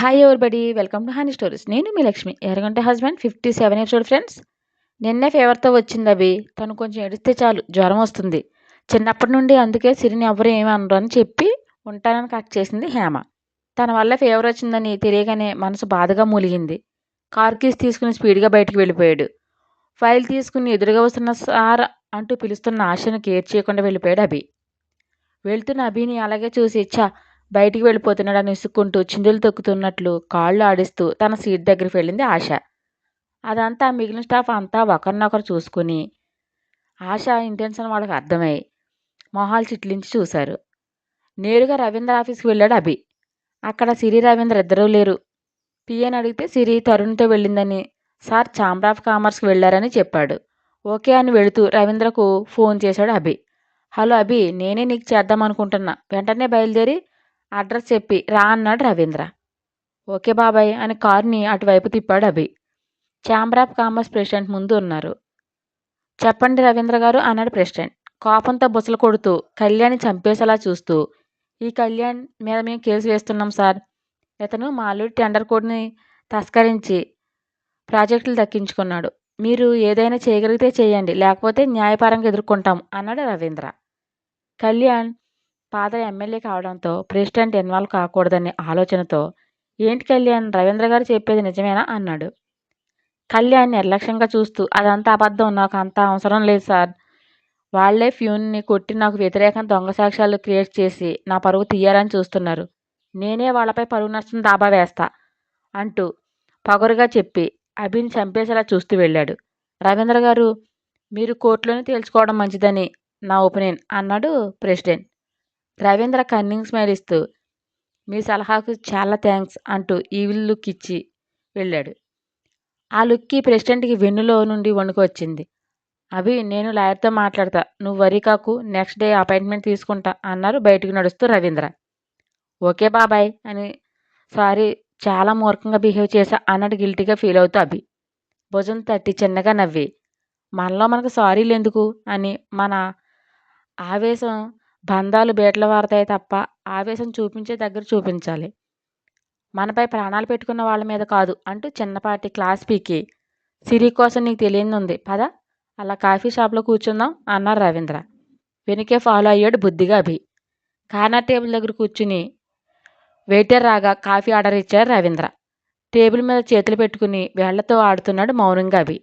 Hi everybody welcome to honey stories నేను మీ Lakshmi. ఎరగంట husband fifty seven episode friends నిన్నే ఫేవర్తో వచ్చింది అవి తను కొంచెం ఎడిస్తే చాలు. జ్వరం వస్తుంది. చిన్నప్పటి నుండి అందుకే సిరిని ఎవరు ఏమి అనరు అని చెప్పి ఉంటానని కట్ చేసింది హేమ. తన వల్ల ఫేవర్ వచ్చిందని తెలియగానే మనసు బాధగా మూలిగింది. కార్ కీస్ తీసుకుని స్పీడ్గా బయటికి వెళ్ళిపోయాడు. ఫైల్ తీసుకుని ఎదురుగా వస్తున్న సార్ అంటూ పిలుస్తున్న ఆశను కేర్ చేయకుండా వెళ్ళిపోయాడు అభి. వెళ్తున్న అభిని అలాగే చూసి ఇచ్చా బయటికి వెళ్ళిపోతున్నాడు అని ఇసుక్కుంటూ చిందులు తొక్కుతున్నట్లు కాళ్ళు ఆడిస్తూ తన సీట్ దగ్గరికి వెళ్ళింది ఆశ. అదంతా మిగిలిన స్టాఫ్ అంతా ఒకరినొకరు చూసుకుని ఆశ ఇంటెన్షన్ వాళ్ళకి అర్థమై మొహాలు చిట్లించి చూశారు. నేరుగా రవీంద్ర ఆఫీస్కి వెళ్ళాడు అభి. అక్కడ సిరి రవీంద్ర ఇద్దరూ లేరు. పిఎన్ అడిగితే సిరి తరుణ్తో వెళ్ళిందని సార్ ఛాంబర్ ఆఫ్ కామర్స్కి వెళ్ళారని చెప్పాడు. ఓకే అని వెళుతూ రవీంద్రకు ఫోన్ చేశాడు అభి. హలో అభి నేనే నీకు చేద్దాం అనుకుంటున్నా. వెంటనే బయలుదేరి అడ్రస్ చెప్పి రా అన్నాడు రవీంద్ర. ఓకే బాబాయ్ అని కారుని అటువైపు తిప్పాడు Abhi. Chamber of commerce president ముందు ఉన్నారు. చెప్పండి రవీంద్ర గారు అన్నాడు ప్రెసిడెంట్. కోపంతో బుసలు కొడుతూ కళ్యాణ్ చంపేసేలా చూస్తూ ఈ కళ్యాణ్ మీద మేము కేసు వేస్తున్నాం సార్. ఇతను మా అల్లుడి టెండర్ కోడ్ని తస్కరించి ప్రాజెక్టులు దక్కించుకున్నాడు. మీరు ఏదైనా చేయగలిగితే చేయండి లేకపోతే న్యాయపరంగా ఎదుర్కొంటాం అన్నాడు రవీంద్ర. కళ్యాణ్ పాత ఎమ్మెల్యే కావడంతో ప్రెసిడెంట్ ఇన్వాల్వ్ కాకూడదనే ఆలోచనతో ఏంటి కళ్యాణ్? రవీంద్ర గారు చెప్పేది నిజమేనా? అన్నాడు. కళ్యాణ్ నిర్లక్ష్యంగా చూస్తూ అదంతా అబద్ధం. నాకు అంత అవసరం లేదు సార్. వాళ్ళే ఫ్యూన్ని కొట్టి నాకు వ్యతిరేకం దొంగ సాక్ష్యాలు క్రియేట్ చేసి నా పరువు తీయాలని చూస్తున్నారు. నేనే వాళ్ళపై పరువు నష్టం దాబా వేస్తా అంటూ పగరుగా చెప్పి అభిని చంపేసేలా చూస్తూ వెళ్ళాడు. రవీంద్ర గారు మీరు కోర్టులోనే తేల్చుకోవడం మంచిదని నా ఒపీనియన్ అన్నాడు ప్రెసిడెంట్. రవీంద్ర కన్నింగ్ స్మైల్ ఇస్తూ మీ సలహాకు చాలా థ్యాంక్స్ అంటూ ఈవిల్ లుక్ ఇచ్చి వెళ్ళాడు. ఆ లుక్కి ప్రెసిడెంట్కి వెన్నులో నుండి వణుకు వచ్చింది అభి నేను లాయర్తో మాట్లాడతా. నువ్వు వరి కాకు. నెక్స్ట్ డే అపాయింట్మెంట్ తీసుకుంటా అన్నారు బయటకు నడుస్తూ రవీంద్ర. ఓకే బాబాయ్ అని సారీ చాలా మూర్ఖంగా బిహేవ్ చేశా అన్నట్టు గిల్టీగా ఫీల్ అవుతూ అభి. భుజం తట్టి చిన్నగా నవ్వి. మనలో మనకు సారీలు ఎందుకు? అని మన ఆవేశం బంధాలు బీటలు వారతాయి తప్ప ఆవేశం చూపించే దగ్గర చూపించాలి. మనపై ప్రాణాలు పెట్టుకున్న వాళ్ళ మీద కాదు అంటూ చిన్నపాటి క్లాస్ పీకి. సిరి కోసం నీకు తెలియని ఉంది పద. అలా కాఫీ షాప్లో కూర్చుందాం అన్నారు రవీంద్ర. వెనుకే ఫాలో అయ్యాడు బుద్ధిగా అభి. కార్నర్ టేబుల్ దగ్గర కూర్చుని వెయిటర్ రాగా కాఫీ ఆర్డర్ ఇచ్చారు రవీంద్ర. టేబుల్ మీద చేతులు పెట్టుకుని వేళ్ళతో ఆడుతున్నాడు మౌనంగా అభి.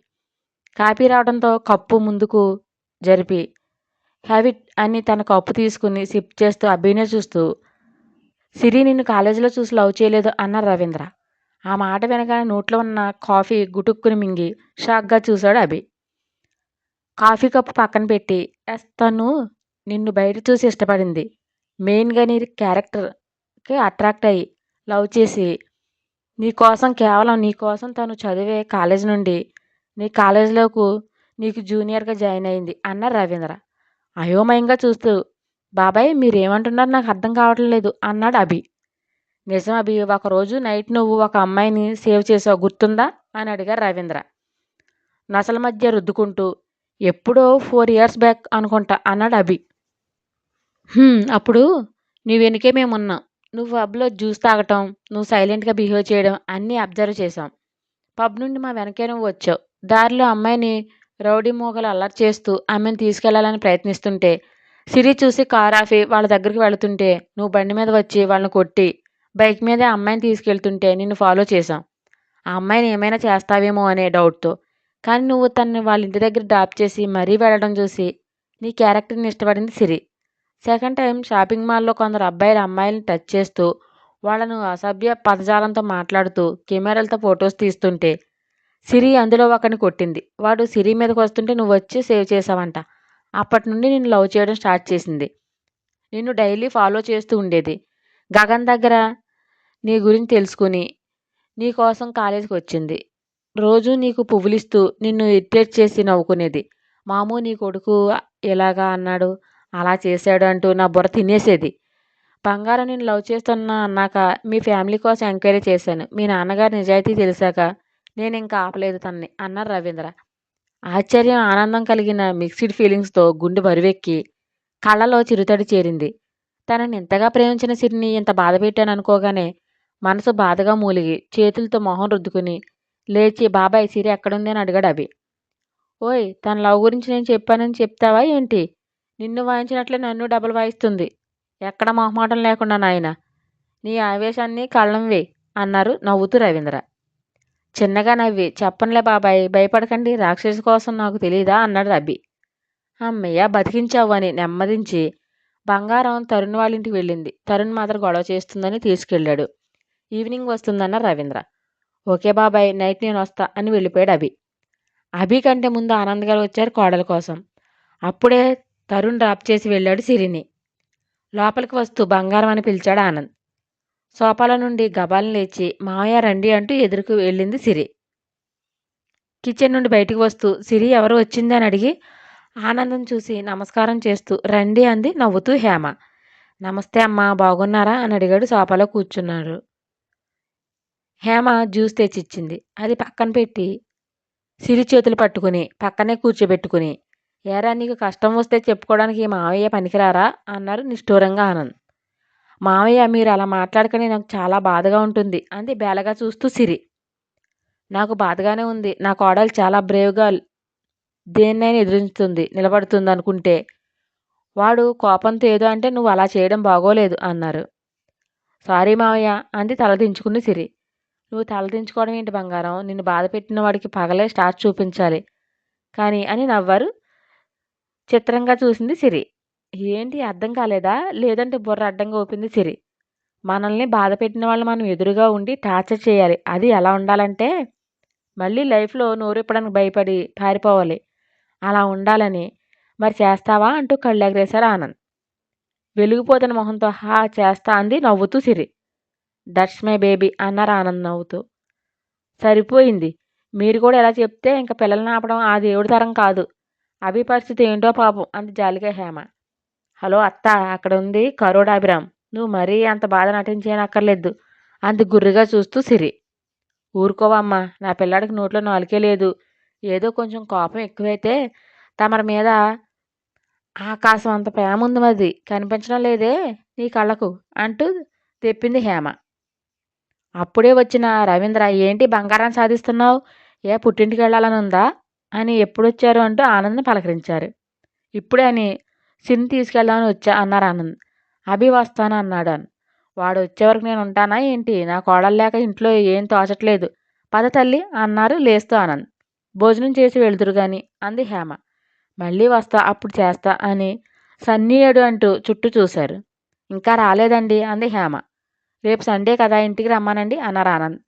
కాఫీ రావడంతో కప్పు ముందుకు జరిపి హ్యావిట్ అని తన కప్పు తీసుకుని సిప్ చేస్తూ అభినే చూస్తూ సిరి నిన్ను కాలేజీలో చూసి లవ్ చేయలేదు అన్నారు రవీంద్ర. ఆ మాట వినగానే నోట్లో ఉన్న కాఫీ గుటుక్కుని మింగి షాక్గా చూశాడు అభి. కాఫీ కప్పు పక్కన పెట్టి "ఎస్, తను నిన్ను బయట చూసి ఇష్టపడింది. మెయిన్గా నీ క్యారెక్టర్కి అట్రాక్ట్ అయ్యి లవ్ చేసి నీ కోసం కేవలం నీ కోసం తను చదివే కాలేజ్ నుండి నీ కాలేజీలోకి నీకు జూనియర్గా జాయిన్ అయింది అన్నారు రవీంద్ర. అయోమయంగా చూస్తూ బాబాయ్ మీరేమంటున్నారు? నాకు అర్థం కావటం లేదు అన్నాడు అభి. నిజం అభి ఒకరోజు నైట్ నువ్వు ఒక అమ్మాయిని సేవ్ చేసావు గుర్తుందా? అని అడిగారు రవీంద్ర. నసల మధ్య రుద్దుకుంటూ ఎప్పుడో ఫోర్ ఇయర్స్ బ్యాక్ అనుకుంటా అన్నాడు అభి. అప్పుడు నువ్వు వెనుకే మేమున్నాం. నువ్వు పబ్లో జ్యూస్ తాగటం నువ్వు సైలెంట్గా బిహేవ్ చేయడం అన్నీ అబ్జర్వ్ చేసాం పబ్ నుండి మా వెనకే నువ్వు వచ్చావు. దారిలో అమ్మాయిని రౌడీ మూగలు అల్లరి చేస్తూ ఆమెను తీసుకెళ్ళాలని ప్రయత్నిస్తుంటే సిరి చూసి కార్ ఆఫి వాళ్ళ దగ్గరికి వెళుతుంటే నువ్వు బండి మీద వచ్చి వాళ్ళని కొట్టి బైక్ మీద అమ్మాయిని తీసుకెళ్తుంటే నిన్ను ఫాలో చేశాం. ఆ అమ్మాయిని ఏమైనా చేస్తావేమో అనే డౌట్తో. కానీ నువ్వు తనని వాళ్ళ ఇంటి దగ్గర డ్రాప్ చేసి మరీ వెళ్ళడం చూసి నీ క్యారెక్టర్ని ఇష్టపడింది సిరి. సెకండ్ టైం షాపింగ్ మాల్లో కొందరు అబ్బాయిలు అమ్మాయిలను టచ్ చేస్తూ వాళ్ళను అసభ్య పదజాలంతో మాట్లాడుతూ కెమెరాలతో ఫొటోస్ తీస్తుంటే సిరి అందులో ఒకరిని కొట్టింది. వాడు సిరి మీదకి వస్తుంటే నువ్వు వచ్చి సేవ్ చేసావంట అప్పటి నుండి నేను లవ్ చేయడం స్టార్ట్ చేసింది. నిన్ను డైలీ ఫాలో చేస్తూ ఉండేది. గగన్ దగ్గర నీ గురించి తెలుసుకుని నీ కోసం కాలేజీకి వచ్చింది. రోజు నీకు పువ్వులిస్తూ నిన్ను ఇరిటేట్ చేసి నవ్వుకునేది. మాము నీ కొడుకు ఇలాగా అన్నాడు? అలా చేశాడు అంటూ నా బుర్ర తినేసేది. బంగారం నేను లవ్ చేస్తున్నా అన్నాక మీ ఫ్యామిలీ కోసం ఎంక్వైరీ చేశాను. మీ నాన్నగారు నిజాయితీ తెలిసాక నేను ఇంకా ఆపలేదు తనని అన్నారు రవీంద్ర. ఆశ్చర్యం ఆనందం కలిగిన మిక్స్డ్ ఫీలింగ్స్తో గుండె బరువెక్కి కళ్ళలో చిరుతడి చేరింది. తనని ఇంతగా ప్రేమించిన సిరిని ఇంత బాధ పెట్టాను అనుకోగానే మనసు బాధగా మూలిగి చేతులతో మొహం రుద్దుకుని లేచి బాబాయ్ సిరి ఎక్కడుంది? అని అడిగాడు అభి. ఓయ్ తన లవ్ గురించి నేను చెప్పానని చెప్తావా ఏంటి? నిన్ను వాయించినట్లే నన్ను డబల్ వాయిస్తుంది. ఎక్కడ మొహమాటం లేకుండా నాయన? నీ ఆవేశాన్ని కళ్ళం వే అన్నారు నవ్వుతూ రవీంద్ర. చిన్నగా నవ్వి చెప్పనులే బాబాయ్ భయపడకండి రాక్షసి కోసం నాకు తెలియదా అన్నాడు రబ్బి అమ్మయ్య బతికించావు అని నెమ్మదించి బంగారం తరుణ్ వాళ్ళ ఇంటికి వెళ్ళింది. తరుణ్ మాత్రం గొడవ చేస్తుందని తీసుకెళ్ళాడు. ఈవినింగ్ వస్తుందన్న రవీంద్ర. ఓకే బాబాయ్ నైట్ నేను వస్తా అని వెళ్ళిపోయాడు అభి. అభి కంటే ముందు ఆనంద్ గారు వచ్చారు కోడల కోసం. అప్పుడే తరుణ్ డ్రాప్ చేసి వెళ్ళాడు సిరిని. లోపలికి వస్తూ బంగారం అని పిలిచాడు ఆనంద్. సోఫాల నుండి గబాలను లేచి మావయ్య రండి అంటూ ఎదురుకు వెళ్ళింది సిరి. కిచెన్ నుండి బయటికి వస్తూ సిరి ఎవరు వచ్చింది? అని అడిగి ఆనందం చూసి నమస్కారం చేస్తూ రండి అంది నవ్వుతూ హేమ. నమస్తే అమ్మా బాగున్నారా? అని అడిగాడు సోఫాలో కూర్చున్నారు హేమ జ్యూస్ తెచ్చిచ్చింది. అది పక్కన పెట్టి సిరి చేతులు పట్టుకుని పక్కనే కూర్చోబెట్టుకుని ఏరా నీకు కష్టం వస్తే చెప్పుకోవడానికి మావయ్య పనికిరారా? అన్నారు నిష్ఠూరంగా ఆనంద్. మావయ్య మీరు అలా మాట్లాడకని నాకు చాలా బాధగా ఉంటుంది అంది బేలగా చూస్తూ సిరి. నాకు బాధగానే ఉంది నా కోడలు చాలా బ్రేవ్గా దేన్నైనా ఎదురుస్తుంది నిలబడుతుంది అనుకుంటే వాడు కోపంతో ఏదో అంటే నువ్వు అలా చేయడం బాగోలేదు అన్నారు. సారీ మావయ్య అంది తలదించుకుని సిరి. నువ్వు తలదించుకోవడం ఏంటి బంగారం నిన్ను బాధ పెట్టిన వాడికి పగలే స్టార్ట్ చూపించాలి కానీ అని నవ్వారు చిత్రంగా చూసింది సిరి. ఏంటి అర్థం కాలేదా? లేదంటే బుర్ర అడ్డంగా ఊపింది సిరి. మనల్ని బాధ పెట్టిన వాళ్ళు మనం ఎదురుగా ఉండి టార్చర్ చేయాలి. అది ఎలా ఉండాలంటే మళ్ళీ లైఫ్లో నోరిప్పడానికి భయపడి పారిపోవాలి. అలా ఉండాలని. మరి చేస్తావా అంటూ కళ్ళెగరేశారు ఆనంద్. వెలిగిపోతున్న మొహంతో హా చేస్తా అంది నవ్వుతూ సిరి. దట్స్ మై బేబీ అన్నారు ఆనంద్ నవ్వుతూ. సరిపోయింది. మీరు కూడా ఎలా చెప్తే ఇంకా పిల్లల్ని ఆపడం ఆ దేవుడి తరం కాదు. అభి పరిస్థితి ఏంటో పాపం అంది జాలిగా హేమ. హలో అత్త అక్కడ ఉంది కరోడాభిరామ్. నువ్వు మరీ అంత బాధ నటించేయనక్కర్లేదు అంత గుర్రిగా చూస్తూ సిరి. ఊరుకోవమ్మా నా పిల్లాడికి నోట్లో నాలుకే లేదు. ఏదో కొంచెం కోపం ఎక్కువైతే తమరి మీద ఆకాశం అంత ప్రేమ ఉంది మరి కనిపించడం లేదే నీ కళ్ళకు అంటూ తెప్పింది హేమ. అప్పుడే వచ్చిన రవీంద్ర ఏంటి బంగారం సాధిస్తున్నావు? ఏ పుట్టింటికి వెళ్ళాలని ఉందా? అని ఎప్పుడొచ్చారు అంటూ ఆనందం పలకరించారు. ఇప్పుడే అని సిన్ తీసుకెళ్దామని వచ్చా అన్నారు ఆనంద్. అభి వస్తాను అన్నాడు అని వాడు వచ్చే వరకు నేను ఉంటానా ఏంటి? నా కోడలు లేక ఇంట్లో ఏం తోచట్లేదు. పద తల్లి అన్నారు లేస్తూ ఆనంద్. భోజనం చేసి వెళ్తురు గాని అంది హేమ. మళ్ళీ వస్తా అప్పుడు చేస్తా అని సన్నీయుడు అంటూ చుట్టూ చూశారు. ఇంకా రాలేదండి అంది హేమ. రేపు సండే కదా ఇంటికి రమ్మానండి అన్నారు ఆనంద్.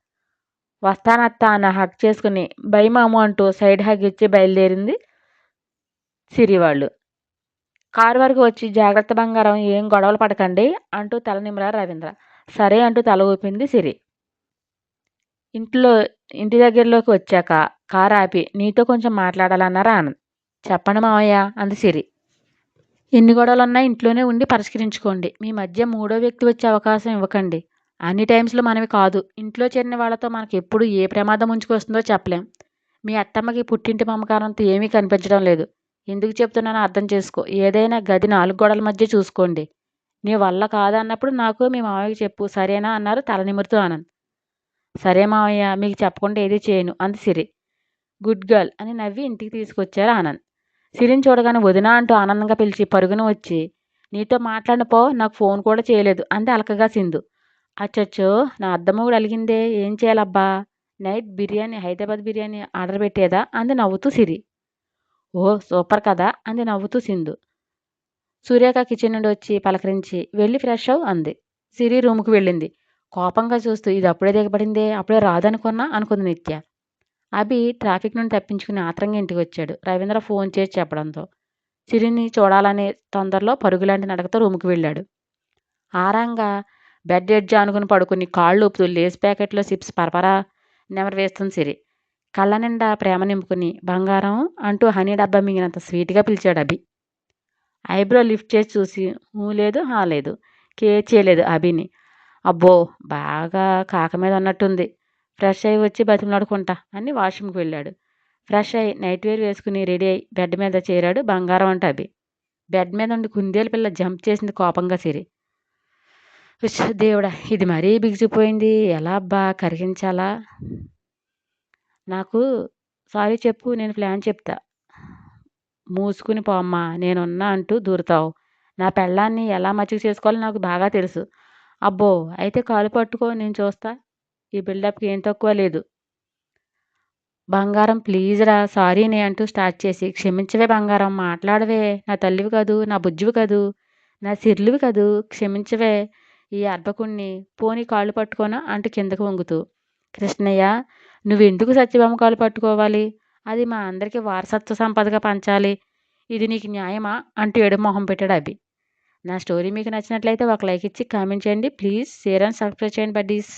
వస్తానత్త అన్న హక్ చేసుకుని బై మాము అంటూ సైడ్ హగ్ ఇచ్చి బయలుదేరింది సిరివాళ్ళు. కారు వరకు వచ్చి జాగ్రత్త బంగారం ఏం గొడవలు పడకండి అంటూ తల నిమ్మరారు రవీంద్ర. సరే అంటూ తల ఊపింది సిరి. ఇంట్లో ఇంటి దగ్గరలోకి వచ్చాక కారు ఆపి నీతో కొంచెం మాట్లాడాలన్నారు ఆనంద్. చెప్పండి మావయ్య అంది సిరి. ఎన్ని గొడవలున్నా ఇంట్లోనే ఉండి పరిష్కరించుకోండి. మీ మధ్య మూడో వ్యక్తి వచ్చే అవకాశం ఇవ్వకండి. అన్ని టైమ్స్లో మనవి కాదు. ఇంట్లో చేరిన వాళ్ళతో మనకి ఎప్పుడు ఏ ప్రమాదం ఉంచుకొస్తుందో చెప్పలేం. మీ అత్తమ్మకి పుట్టింటి మమకారంతో ఏమీ కనిపించడం లేదు. ఎందుకు చెప్తున్నానో అర్థం చేసుకో. ఏదైనా గది నాలుగు గోడల మధ్య చూసుకోండి. నీ వల్ల కాదన్నప్పుడు నాకు మీ మామయ్యకి చెప్పు. సరేనా? అన్నారు తల నిమురుతూ ఆనంద్. సరే మావయ్య మీకు చెప్పకుండా ఏది చేయను అంది సిరి. గుడ్ గర్ల్ అని నవ్వి ఇంటికి తీసుకొచ్చారు ఆనంద్. సిరిని చూడగానే వదిన అంటూ ఆనందంగా పిలిచి పరుగున వచ్చి నీతో మాట్లాడినపో నాకు ఫోన్ కూడా చేయలేదు అంది అలకగా సింధు. అచ్చచ్చో నా అద్దమ్మ అలిగిందే ఏం చేయాలబ్బా? నైట్ బిర్యానీ హైదరాబాద్ బిర్యానీ ఆర్డర్ పెట్టేదా? అంది నవ్వుతూ సిరి. ఓ సూపర్ కదా! అంది నవ్వుతూ సింధు. సూర్యక కిచెన్ నుండి వచ్చి పలకరించి వెళ్ళి ఫ్రెష్ అవ్ అంది. సిరి రూముకు వెళ్ళింది. కోపంగా చూస్తూ ఇది అప్పుడే దిగబడిందే అప్పుడే రాదనుకున్నా? అనుకుంది నిత్య. అభి ట్రాఫిక్ నుండి తప్పించుకుని ఆత్రంగా ఇంటికి వచ్చాడు. రవీంద్ర ఫోన్ చేసి చెప్పడంతో. సిరిని చూడాలనే తొందరలో పరుగులాంటి నడకతో రూముకి వెళ్ళాడు. ఆరంగా బెడ్ ఎడ్జ్ అనుకుని పడుకుని కాళ్ళు ఊపుతూ లేస్ ప్యాకెట్లో సిప్స్ పరపరా నెమరు వేస్తుంది సిరి. కళ్ళ నిండా ప్రేమ నింపుకుని బంగారం అంటూ హనీ డబ్బా మింగినంత స్వీట్గా పిలిచాడు అభి. ఐబ్రో లిఫ్ట్ చేసి చూసి ఊ లేదు హా లేదు కే చేయలేదు అభిని. అబ్బో బాగా కాక మీద ఉన్నట్టుంది. ఫ్రెష్ అయ్యి వచ్చి బతిమలాడుకుంటా అని వాష్రూమ్కి వెళ్ళాడు. ఫ్రెష్ అయ్యి నైట్ వేర్ వేసుకుని రెడీ అయ్యి బెడ్ మీద చేరాడు బంగారం అంటే అభి. బెడ్ మీద ఉండి కుందేలు పిల్ల జంప్ చేసింది కోపంగా సిరి. దేవుడా ఇది మరీ బిగిసిపోయింది. ఎలా అబ్బా కరిగించాలా? నాకు సారీ చెప్పు నేను ప్లాన్ చెప్తా. మూసుకుని పోమ్మా నేనున్నా అంటూ దూరుతావు. నా పెళ్ళాన్ని ఎలా మచ్చిక చేసుకోవాలో నాకు బాగా తెలుసు. అబ్బో అయితే కాలు పట్టుకో నేను చూస్తా. ఈ బిల్డప్కి ఏం తక్కువ లేదు. బంగారం ప్లీజ్ రా సారీనే అంటూ స్టార్ట్ చేసి క్షమించవే బంగారం మాట్లాడవే. నా తల్లివి కదూ నా బుజ్జివి కదూ నా సిర్లువి కదూ క్షమించవే. ఈ అర్భకుణ్ణి పోని కాళ్ళు పట్టుకోనా అంటూ కిందకు వంగుతూ. కృష్ణయ్య నువ్వెందుకు సత్యభామ కాలు పట్టుకోవాలి? అది మా అందరికీ వారసత్వ సంపదగా పంచాలి. ఇది నీకు న్యాయమా? అంటూ ఎడమొహం పెట్టాడు అభి. నా స్టోరీ మీకు నచ్చినట్లయితే ఒక లైక్ ఇచ్చి కామెంట్ చేయండి. ప్లీజ్ షేర్ అండ్ సబ్స్క్రైబ్ చేయండి బడ్డీస్.